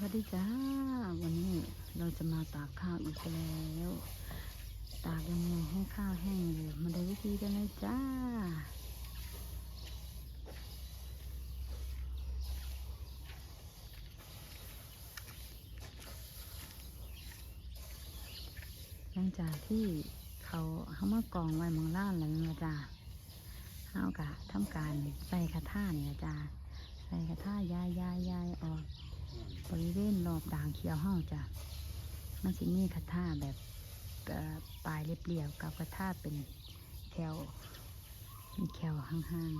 วัสดีจ้า วันนี้เราจะมาตากข้าวอีกแล้ว ตากยังไงให้ข้าวแห้งเลยมาดูวิธีกันเลยจ้า หลังจากที่เขาเขามากองไว้มองล่านแล้วนะจ้าเขากะทำการใส่กระท่าเนี่ยจ้าใส่กระท่ายายยายยายออก บริเวณรอบด่างเขียวห้องจ้ะมันสิมีกระท่าแบบปลายเรียบๆกับกระท่าเป็นแถวมีแถวห่าง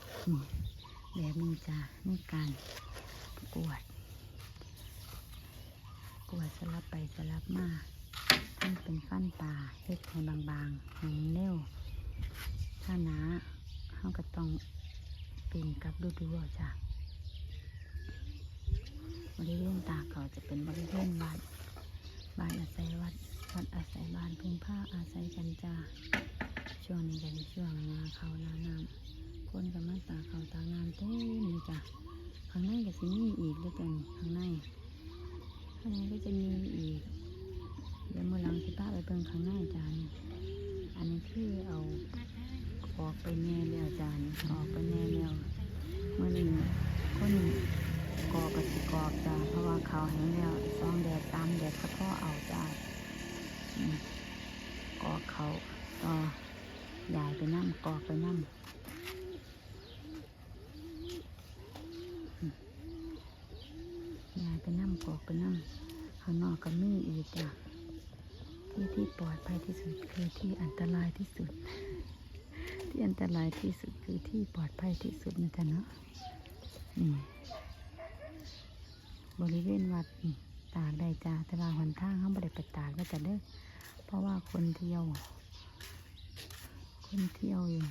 ๆแบบนี้จ้ะในการประกวดประกวดสลับไปสลับมาทำเป็นฟันปลาเฮ็ดให้บางๆให้เร็วถ้าหนาเขาก็ต้องเป็นกับดูๆจ้ะ บริเวณตาเขาจะเป็นบริเวณวัดบ้านอาศัยวัดวัดอาศัยบ้านพึ่งผ้าอาศัยกันจ้าช่วงนี้กันช่วงนาเขานาน้ำคนกับมาตาเขาตากน้ำเต็มนี่จ้ะข้างในก็จะมีอีกด้วยกันข้างในข้างในก็จะมีอีกเดี๋ยวมื่อหลังสิป้าไปเบิ่งข้างในจ้านี่อันนี้คือเอาออกไปแน่แล้วจานออกไปแน่แล้วเมื่อนี้คน กอกกับสิกอกจ้าเพราะว่าเขาแห้งแล้วซองแดดตามแดดก็พ่อเอาจ้ากอกเขาต่อยายไปนั่งกอกไปนั่งยายไปนั่งกอกไปนั่งข้างนอกก็มีอีกจ้ะที่ที่ปลอดภัยที่สุดคือที่อันตรายที่สุด ที่อันตรายที่สุดคือที่ปลอดภัยที่สุดนะจ๊ะเนาะนี่ บริเวณวัดนี่ตากได้จ้าแต่ว่าหนทางเขาไม่ได้ไปตากก็จะเด้อเพราะว่าคนเที่ยว คนเที่ยวอยู่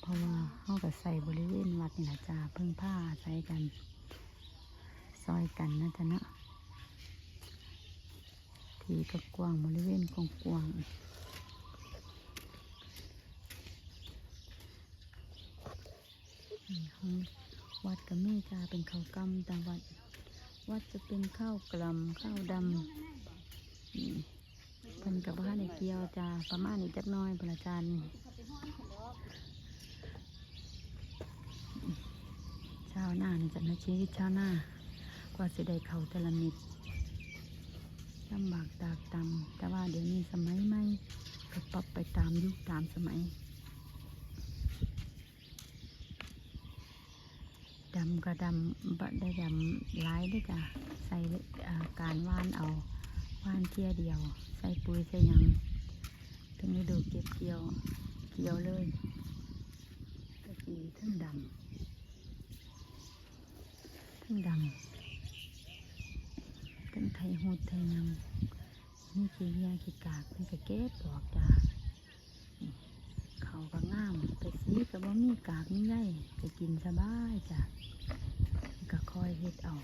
เพราะว่าเขาก็ใส่บริเวณวัดนี่แหละจ้าเพิ่งผ้าใส่กัน ซอยกันนะจ๊ะเนาะทีก็กว้างบริเวณกว้างๆนี่ห้อง วัดกับแม่จ้าเป็นข้าวกำตามวัด วัดจะเป็นข้าวกล่ำข้าวดำเพิ่นกับบ้านในเกียวจ้าประมาณนี้จักน้อยพระจารย์นี่ชาวนานี่จะนาชีวิตชาวนากว่าสิได้เขาแต่ละม็ดลำบากตากตำแต่ว่าเดี๋ยวนี้สมัยใหม่ก็ปรับไปตามยุคตามสมัย ดำก็ดำบะได้ดำร้ายด้วยจ้ะใส่การว่านเอาว่านเที่ยเดียว ใส่ปุ๋ยใส่ยังถึงฤดูเก็บเกี่ยวเกี่ยวเลยตะกี้ทั้งดำทั้งดำทั้งไทยหูดไทยยังนี่ขี้เหี้ยขี้กากนี่ก็เก็บออกจ้ะ เขาก็งามแต่สีก็บ่มีกากมีใยก็กินสบายจ้ะก็คอยเฮ็ดเอา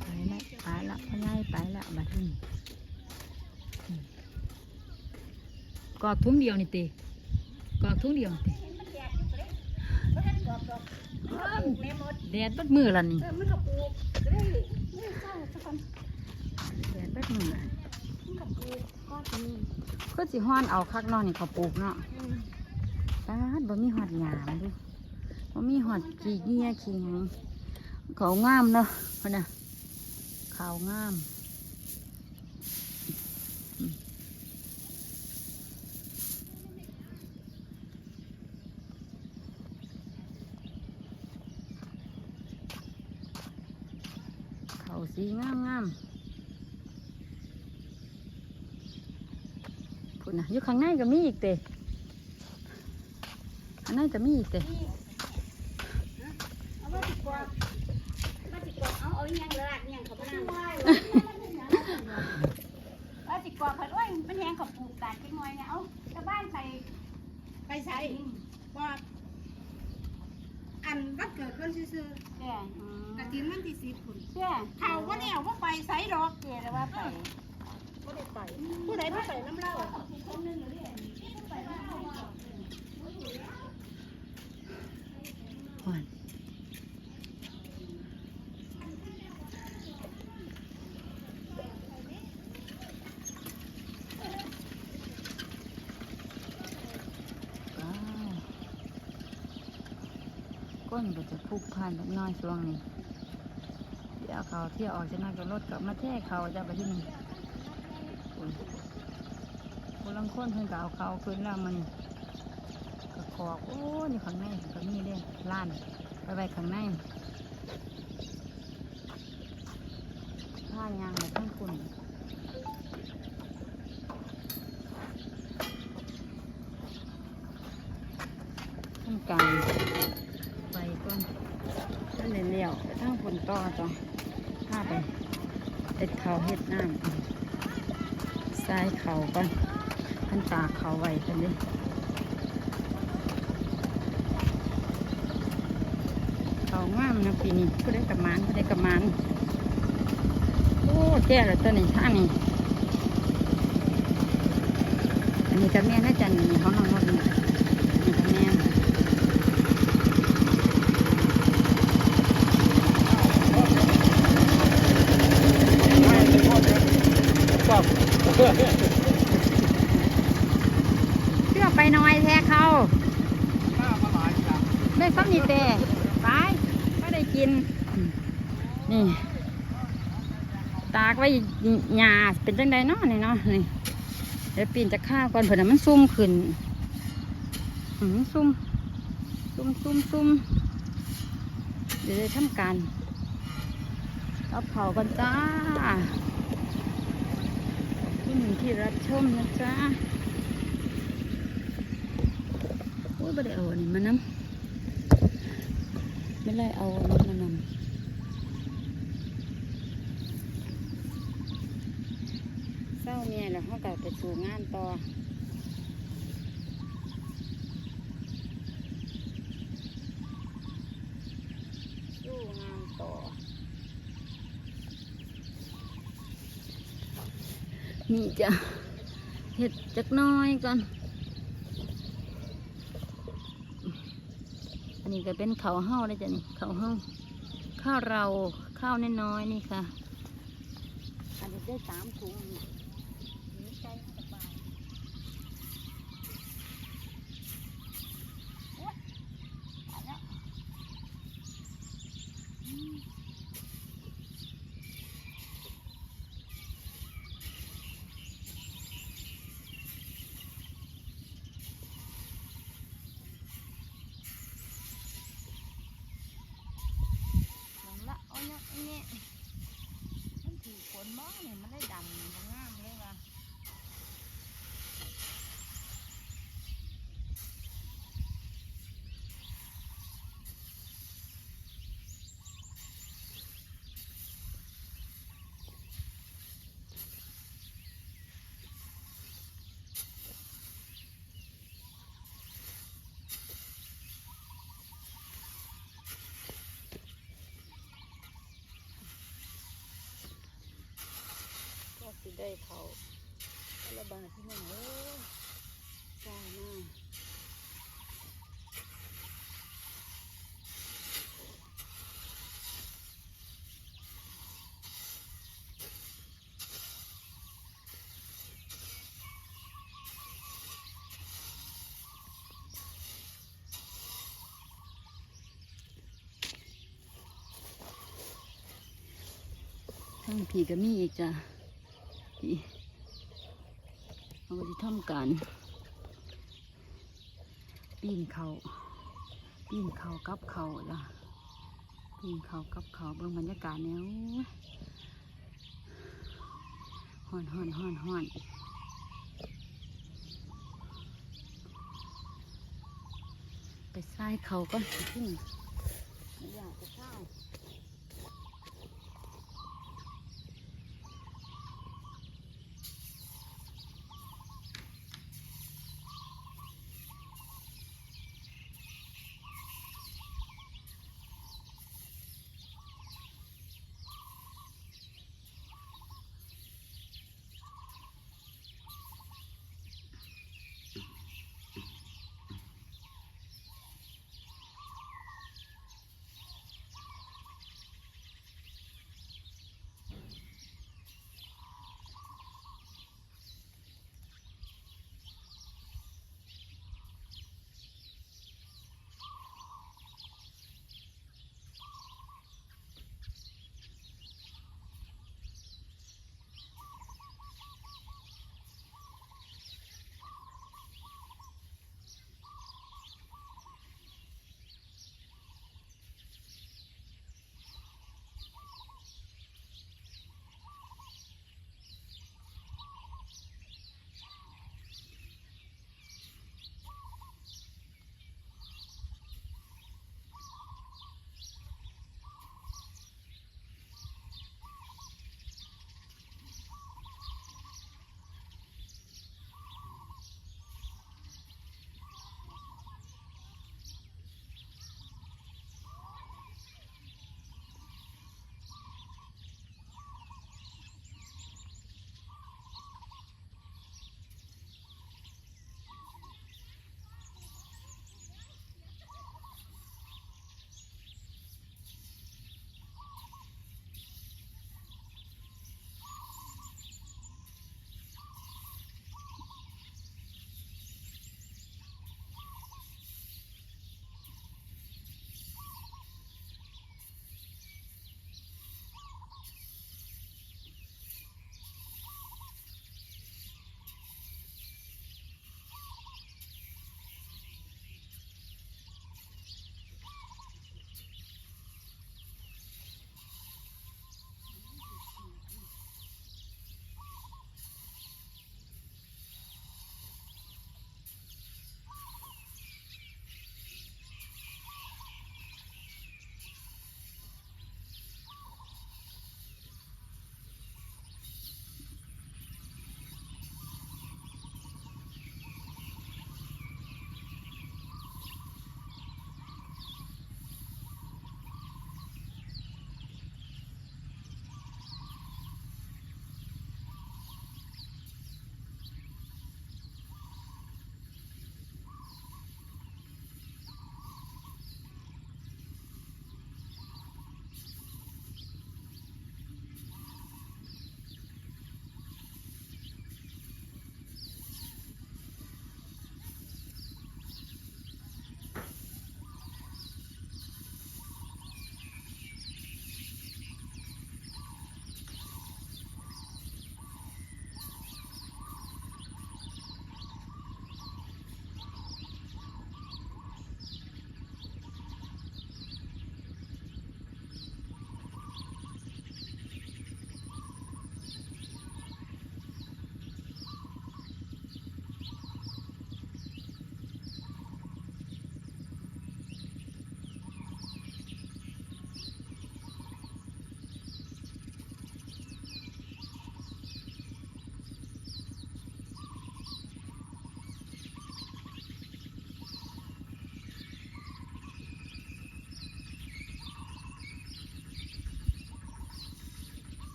ไปละไปละพ่อใหญ่ไปละบัดนี้อืมกอกทุ่งเดียวนี่ติกอกทุ่งเดียวนี่ติแดดบัดมือละนี่แดดบัดมือ ก็ปลูกก็จะมีก็สิฮ้อนเอาคักเนาะนี่เขาปลูกเนาะอืมตาดบ่มีหอดหยามันดูบ่มีหอดขี้เงี้ยขี้หยังเขางามเนาะพุ่นน่ะขาวงามเขาสีงามงาม พุ่นนะอยู่ข้างในก็มีอีกเตะข้างในก็มีอีกเตะเอาว่าสิกว่าว่าสิกว่าเอาเอาอยังละอยังเขาบ่นั่งว่าสิกว่าเพิ่นโอ้ยมันแหงเขาปลูกตาดจังหน่อยเนี่ยเอาชาวบ้านไปไปใส่ว่าอันวันเกิดเพิ่นซื่อแก่ๆกะทินวันที่10พุ่นแก่เขาว่าแนวว่าไปใส่ดอกแก่แล้วว่าไปบ่ได้ไปผู้ใดบ่ไปน้ำเล่าหอ นว้าวก้นก็จะพุกพันเล็กน้อยช่วงนี้ เดี๋ยวเขาเที่ยวออกจะนั่งกับรถกลับมาแท่เขาจะไปที่นี่ คนลังคนเพิ่นก็เอาเขาขึ้นแล้วมันกระคอกโอ้นี่ข้างในก็มีเด้ล้านไปไว้ข้างในผ้ายางแบบทั้งคุณทั้งกลางไปก่อนท่านเลี้ยวไปทั้งฝนต่อจ้ะพาไปเฮ็ดเขาเฮ็ดน้ำ ทรายเขาก่อนท่านตากเขาไว้กันดิเขางามนะปีนี้ก็ได้กระมานก็ได้กระมานโอ้แก่แล้วตัวนี้ท่านี่อันนี้ก็แม่น่าจะนี่เขานอนรถนี่อันนี้ก็แม่น เชื่อไปน่อยแท้เขาได้ซ้ำนี่แต่ไปก็ได้กิน นี่ ตากไว้หญ้าเป็นจังใดเนาะนี่เนาะนี่เดี๋ยวปีนจะข้าวก่อนเผื่อมันซุ่มขึ้นอืมซุ่มซุ่มซุ่มซุ่มเดี๋ยวจะทำการรับเผากันจ้า ที่หนึ่งที่รับชมนะจ๊ะโอ้ยไม่ได้เอาอันนี้มานำไม่ได้เอาอันนี้มานำเศร้าเมียแล้วเขากลับไปสู่งานต่อสู้งานต่อ นี่จะเห็ดจักน้อยก่อน อันนี้ก็เป็นข้าวเฮ้าเลยจ้ะนี่ข้าวเฮ้าข้าวเราข้าวน้อยๆนี่ค่ะ อันนี้ได้สามถุงนี่นี่ใจสบายโอ๊ยตายแล้วอืมลงละเอาเนี่ยเอาเนี่ยมันถือขนม้อเนี่ยมันได้ดำมันงามเลยว่ะ ก็สิ ได้เขาระบาดที่นั่นโอ้ยจ้าหน้าทั้งผีก็มีอีกจ้ะ ที่เอาไป ทำการปีนเขาปีนเขากับเขาจ้ะปีนเขากับเขาเบิ่งบรรยากาศเนี่ยฮ้อนฮ้อนฮ้อนฮ้อนไปใส่เขาก่อนที่นี่ไม่อยากจะเข้า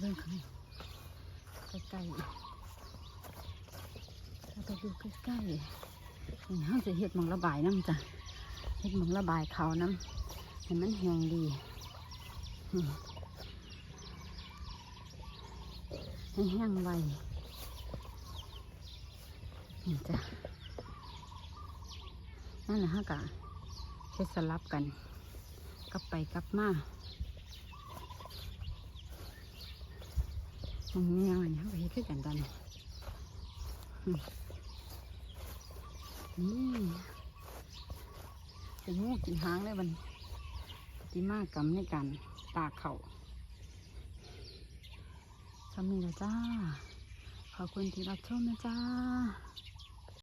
เบิ่งข้างใกล้ๆเราไปดูใกล้ๆนี่เขาจะเฮ็ดมองระบายน้ำจ้ะเฮ็ดมองระบายเขาน้ำให้มันแห้งดีให้แห้งไวนี่จ้ะนั่นแหละฮะกะเฮ็ดสลับกันกลับไปกลับมา มันแนวอันนี้ไปขึ้นกันตอนนี้อืมนี่เป็นงูกินหางเลยมันปฏิมากรรมในการตากเขาสามีแล้วจ้า ขอบคุณที่รับชมนะจ้า